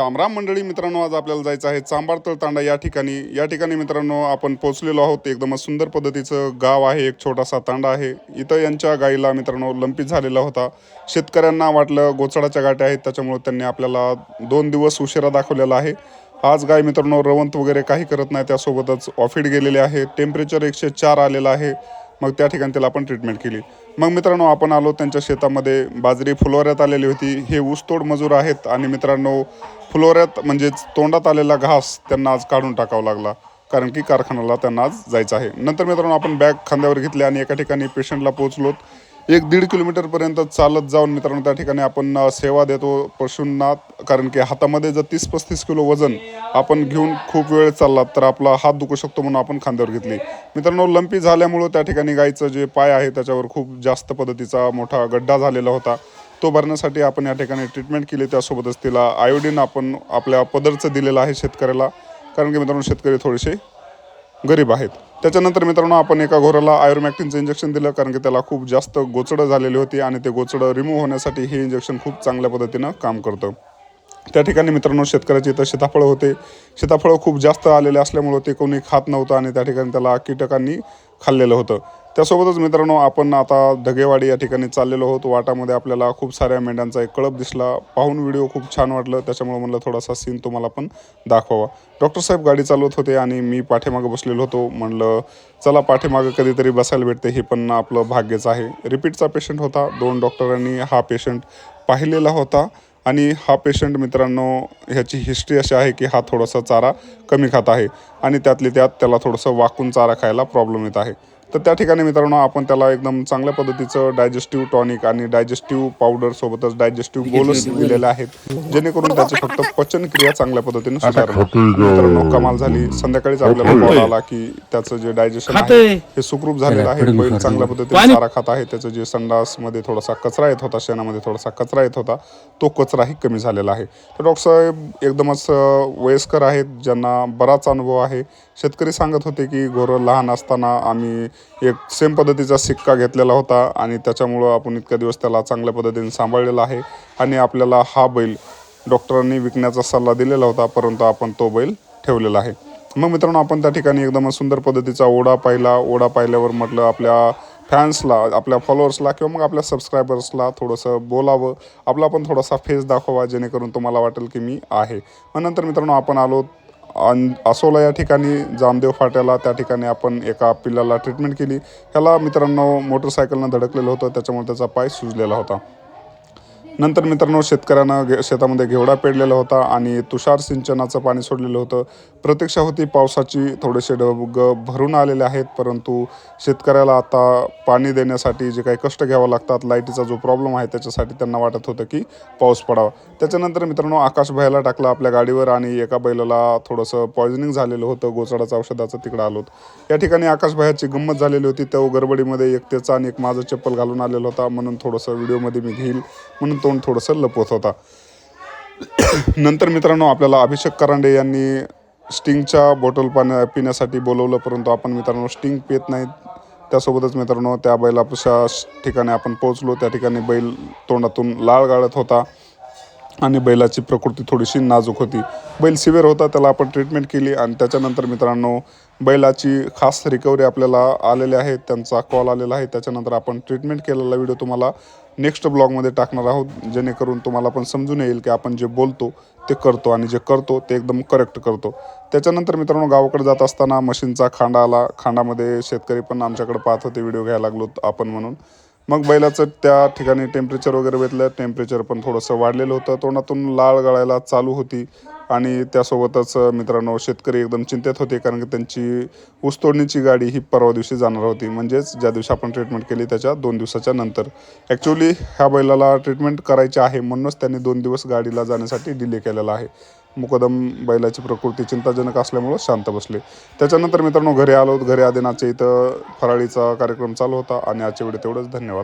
राम राम मंडळी मित्रांनो आज आपल्याला जायचं आहे चांबारतळ तांडा या ठिकाणी. या ठिकाणी मित्रांनो आपण पोहोचलेलो आहोत. एकदमच सुंदर पद्धतीचं गाव आहे एक छोटासा तांडा आहे. इथं यांच्या गाईला मित्रांनो लंपित झालेला होता. शेतकऱ्यांना वाटलं गोचडाच्या गाठी आहेत त्याच्यामुळे त्यांनी आपल्याला दोन दिवस उशिरा दाखवलेला आहे. आज गाय मित्रांनो रवंत वगैरे काही करत नाही त्यासोबतच ऑफिड गेलेले आहे. टेम्परेचर एकशे चार आलेलं आहे. मग त्या ठिकाणी त्याला आपण ट्रीटमेंट केली. मग मित्रांनो आपण आलो त्यांच्या शेतामध्ये. बाजरी फुलोऱ्यात आलेली होती. हे ऊसतोड मजूर आहेत आणि मित्रांनो फुलोऱ्यात म्हणजेच तोंडात आलेला घास त्यांना आज काढून टाकावा लागला. कारण की कारखान्याला त्यांना आज जायचं आहे. नंतर मित्रांनो आपण बॅग खांद्यावर घेतली आणि एका ठिकाणी पेशंटला पोहोचलोत. एक दीड किलोमीटरपर्यंत चालत जाऊन मित्रांनो त्या ठिकाणी आपण सेवा देतो पशूंना कारण की हातामध्ये जर तीस पस्तीस किलो वजन आपण घेऊन खूप वेळ चाललात तर आपला हात दुखू शकतो म्हणून आपण खांद्यावर घेतली. मित्रांनो लंपी झाल्यामुळं त्या ठिकाणी गायचं जे पाय आहे त्याच्यावर खूप जास्त पद्धतीचा मोठा गड्डा झालेला होता. तो भरण्यासाठी आपण या ठिकाणी ट्रीटमेंट केली. त्यासोबतच तिला आयोडीन आपण आपल्या पदरचं दिलेलं आहे शेतकऱ्याला. कारण की मित्रांनो शेतकरी थोडेसे गरीब आहेत. त्याच्यानंतर मित्रांनो आपण एका घोराला आयुर्मॅक्टिनचं इंजेक्शन दिलं कारण की त्याला खूप जास्त गोचडं झालेली होती आणि ते गोचडं रिमूव्ह होण्यासाठी हे इंजेक्शन खूप चांगल्या पद्धतीनं काम करतं. त्या ठिकाणी मित्रांनो शेतकऱ्याचे इथं सीताफळं होते. सीताफळं खूप जास्त आलेले असल्यामुळं ते कोणी खात नव्हतं आणि त्या ठिकाणी त्याला कीटकांनी खाल्लेलं होतं. त्यासोबतच मित्रांनो आपण आता ढगेवाडी या ठिकाणी चाललेलो आहोत. वाटामध्ये आपल्याला खूप साऱ्या मेंढ्यांचा एक कळप दिसला. पाहून व्हिडिओ खूप छान वाटलं. त्याच्यामुळे म्हणलं थोडासा सीन तुम्हाला पण दाखवावा. डॉक्टर साहेब गाडी चालवत होते आणि मी पाठीमागं बसलेलो होतो. म्हणलं चला पाठीमागं कधीतरी बसायला भेटते. हे पण आपलं भाग्यच आहे. रिपीटचा पेशंट होता. दोन डॉक्टरांनी हा पेशंट पाहिलेला होता. आणि हा पेशंट मित्रांनो ह्याची हिस्ट्री अशी आहे की हा थोडासा चारा कमी खात आहे. आणि त्यातली त्यात त्याला थोडंसं वाकून चारा खायला प्रॉब्लेम येत आहे. तर त्या ठिकाणी मित्रांनो आपण त्याला एकदम चांगल्या पद्धतीचं डायजेस्टिव्ह टॉनिक आणि डायजेस्टिव्ह पावडर सोबतच डायजेस्टिव्ह गोलस दिलेले आहेत. जेणेकरून त्याची फक्त पचन क्रिया चांगल्या पद्धतीने मित्रांनो कमाल झाली. संध्याकाळीच आपल्याला कॉल आला की त्याचं जे डायजेशन आहे. हे सुखरूप झालेलं आहे. बैल चांगल्या पद्धतीने चारा खात आहे. त्याचं जे संडासमध्ये थोडासा कचरा येत होता शेणामध्ये थोडासा कचरा येत होता तो कचराही कमी झालेला आहे. तर डॉक्टर साहेब एकदमच वयस्कर आहेत ज्यांना बराच अनुभव आहे. शेतकरी सांगत होते की गोरं लहान असताना आम्ही एक सेम पद्धतीचा सिक्का घेतलेला होता आणि त्याच्यामुळं आपण इतक्या दिवस त्याला चांगल्या पद्धतीने सांभाळलेला आहे. आणि आपल्याला हा बैल डॉक्टरांनी विकण्याचा सल्ला दिलेला होता परंतु आपण तो बैल ठेवलेला आहे. मग मित्रांनो आपण त्या ठिकाणी एकदम सुंदर पद्धतीचा ओढा पाहिला. ओढा पाहिल्यावर म्हटलं आपल्या फॅन्सला आपल्या फॉलोअर्सला किंवा मग आपल्या सबस्क्रायबर्सला थोडंसं बोलावं. आपला पण थोडासा फेस दाखवावा जेणेकरून तुम्हाला वाटेल की मी आहे. मग नंतर मित्रांनो आपण आलो अन असोला या ठिकाणी जामदेव फाट्याला त्या ठिकाणी आपण एका पिल्लाला ट्रीटमेंट केली. ह्याला मित्रांनो मोटरसायकलनं धडकलेलं होतं त्याच्यामुळे त्याचा पाय सुजलेला होता. नंतर मित्रांनो शेतकऱ्यांना घे शेतामध्ये घेवडा पेरलेला होता आणि तुषार सिंचनाचं पाणी सोडलेलं होतं. प्रतीक्षा होती पावसाची थोडेसे ढग भरून आलेले आहेत परंतु शेतकऱ्याला आता पाणी देण्यासाठी जे काही कष्ट घ्यावं लागतात लाईटीचा जो प्रॉब्लेम आहे त्याच्यासाठी त्यांना वाटत होतं की पाऊस पडावा. त्याच्यानंतर मित्रांनो आकाश भयाला टाकला आपल्या गाडीवर आणि एका बैलाला थोडंसं पॉयझनिंग झालेलं होतं गोचाडाचं औषधाचं तिकडं आलो या ठिकाणी आकाश भयाची गंमत झालेली होती. त्या गडबडीमध्ये एक त्याचा आणि एक माझं चप्पल घालून आलेला होता. म्हणून थोडंसं व्हिडिओमध्ये मी घेईल. म्हणून तो तोंड थोडंसं लपवत होता. नंतर मित्रांनो आपल्याला अभिषेक करांडे यांनी स्टिंगच्या बॉटल पाण्या पिण्यासाठी बोलवलं परंतु आपण मित्रांनो स्टिंग पित नाही. त्यासोबतच मित्रांनो त्या बैलापाशा ठिकाणी आपण पोहोचलो. त्या ठिकाणी बैल तोंडातून लाळ गाळत होता आणि बैलाची प्रकृती थोडीशी नाजूक होती. बैल सिव्हिअर होता त्याला आपण ट्रीटमेंट केली आणि त्याच्यानंतर मित्रांनो बैलाची खास रिकव्हरी आपल्याला आलेली आहे. त्यांचा कॉल आलेला आहे. त्याच्यानंतर आपण ट्रीटमेंट केलेला व्हिडिओ तुम्हाला नेक्स्ट ब्लॉगमध्ये टाकणार आहोत जेणेकरून तुम्हाला पण समजून येईल की आपण जे बोलतो ते करतो आणि जे करतो ते एकदम करेक्ट करतो. त्याच्यानंतर मित्रांनो गावाकडे जात असताना मशीनचा खांडा आला. खांडामध्ये शेतकरी पण आमच्याकडे पाहत होते व्हिडिओ घ्यायला लागलो आपण म्हणून. मग बैलाचं त्या ठिकाणी टेम्परेचर वगैरे भेटलं. टेम्परेचर पण थोडंसं वाढलेलं होतं. तोंडातून लाळ गळायला चालू होती. आणि त्यासोबतच मित्रांनो शेतकरी एकदम चिंतेत होते कारण की त्यांची ऊसतोडणीची गाडी ही परवा दिवशी जाणार होती. म्हणजेच ज्या दिवशी आपण ट्रीटमेंट केली त्याच्या दोन दिवसाच्या नंतर. ॲक्च्युली ह्या बैलाला ट्रीटमेंट करायची आहे म्हणूनच त्यांनी दोन दिवस गाडीला जाण्यासाठी डिले केलेला आहे. मुकदम बैलाची प्रकृती चिंताजनक असल्यामुळं शांत बसले. त्याच्यानंतर मित्रांनो घरी आलो. घरी आदिनाच्या इथं फराळीचा कार्यक्रम चालू होता आणि आजच्या वेळी तेवढंच धन्यवाद.